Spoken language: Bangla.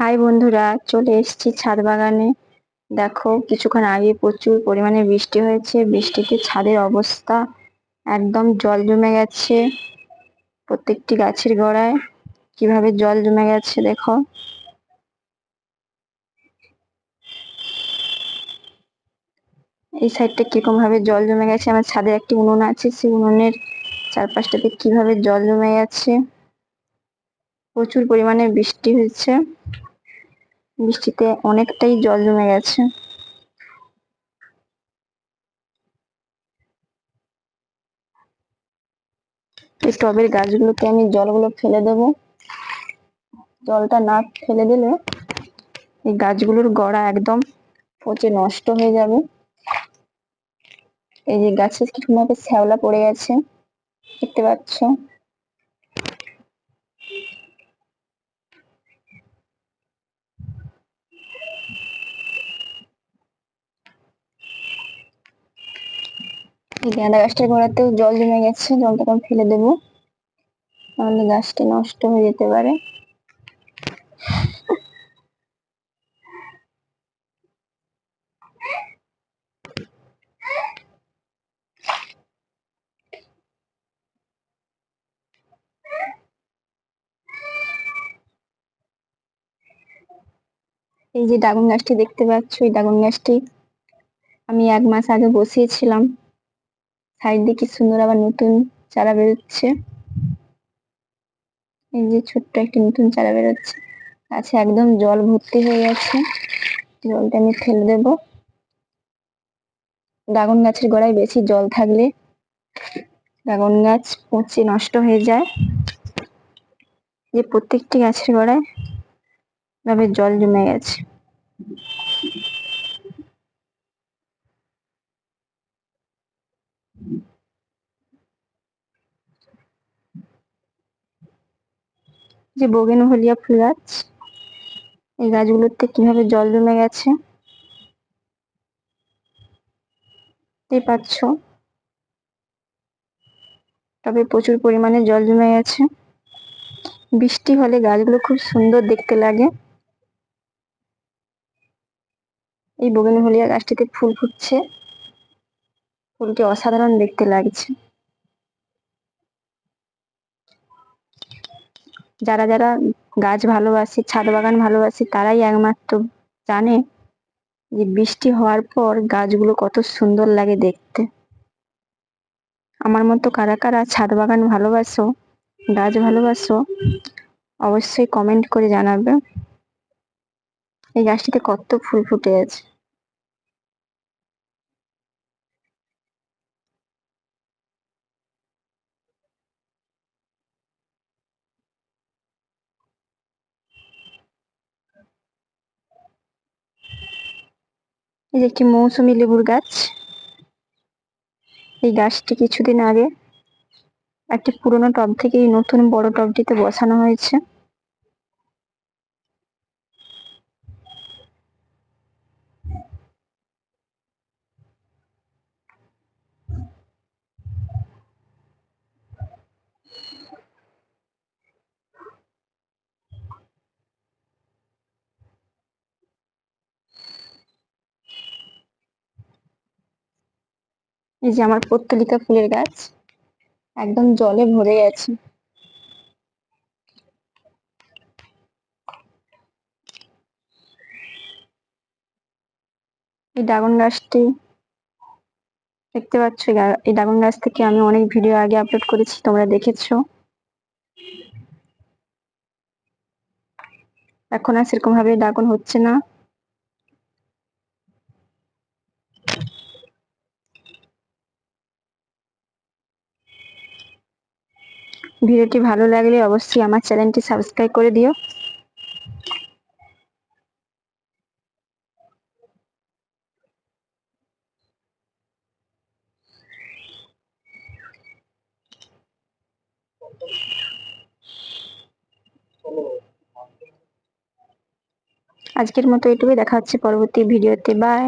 হাই বন্ধুরা, চলে এসেছি ছাদ বাগানে। দেখো, কিছুক্ষণ আগে প্রচুর পরিমাণে বৃষ্টি হয়েছে। বৃষ্টিতে ছাদের অবস্থা একদম জল জমে গেছে প্রত্যেকটি গাছের গোড়ায়। কীভাবে জল জমে গেছে দেখো। এই সাইডটা কীরকম ভাবে জল জমে গেছে? আমার ছাদে একটি উনুন আছে। সেই উনুনের চারপাশটাতে কীভাবে জল জমে গেছে? প্রচুর পরিমাণে বৃষ্টি হয়েছে। বৃষ্টিতে অনেকটাই জল জমে গেছে। এই টবের গাছগুলোতে আমি জলগুলো ফেলে দেব। জলটা না ফেলে দিলে এই গাছগুলোর গড়া একদম পচে নষ্ট হয়ে যাবে। এই যে গাছে কিরকমভাবে শ্যাওলা পড়ে গেছে, দেখতে পাচ্ছ এই গাঁদা গাছটার গোড়াতেও জল জমে গেছে, জলটা এখন ফেলে দেবো। তাহলে গাছটি নষ্ট হয়ে যেতে পারে। এই যে ড্রাগন গাছটি দেখতে পাচ্ছ, এই ড্রাগন গাছটি আমি এক মাস আগে বসিয়েছিলাম। সাইড দিয়ে কি সুন্দর আবার নতুন চারা বেরোচ্ছে। এই যে ছোট্ট একটি নতুন চারা বেরোচ্ছে। গাছে একদম জল ভর্তি হয়ে গেছে। জলটা আমি ফেলে দেব। ড্রাগন গাছের গোড়ায় বেশি জল থাকলে ড্রাগন গাছ পচে নষ্ট হয়ে যায়। যে প্রত্যেকটি গাছের গোড়ায় ভাবে জল জমে গেছে। যে বগেন হলিয়া ফুল গাছ, এই গাছগুলোতে কীভাবে জল জমে গেছে? দেখতে পাচ্ছ। তবে প্রচুর পরিমাণে জল জমে গেছে। বৃষ্টি হলে গাছগুলো খুব সুন্দর দেখতে লাগে। এই বগেন হলিয়া গাছটিতে ফুল ফুটছে। ফুলটি অসাধারণ দেখতে লাগছে। যারা যারা গাছ ভালোবাসে, ছাদ বাগান ভালোবাসে, তারাই একমাত্র জানে যে বৃষ্টি হওয়ার পর গাছগুলো কত সুন্দর লাগে দেখতে। আমার মতো কারা কারা ছাদ বাগান ভালোবাসো, গাছ ভালোবাসো, অবশ্যই কমেন্ট করে জানাবে। এই গাছটিতে কত ফুল ফুটে আছে। এই যে একটি মৌসুমি লেবুর গাছ। এই গাছটি কিছুদিন আগে একটি পুরনো টব থেকে এই নতুন বড় টবটিতে বসানো হয়েছে। এই যে আমার পত্তলিকা ফুলের গাছ, একদম জলে ভরে গেছে। এই ড্রাগন গাছটি দেখতে পাচ্ছ, এই ড্রাগন গাছ থেকে আমি অনেক ভিডিও আগে আপলোড করেছি, তোমরা দেখেছ। এখন আর সেরকম ভাবে ড্রাগন হচ্ছে না। ভিডিওটি ভালো লাগলে অবশ্যই আমার চ্যানেলটি সাবস্ক্রাইব করে দিও। আজকের মতো এটুকুই, দেখা হচ্ছে পরবর্তী ভিডিওতে। বাই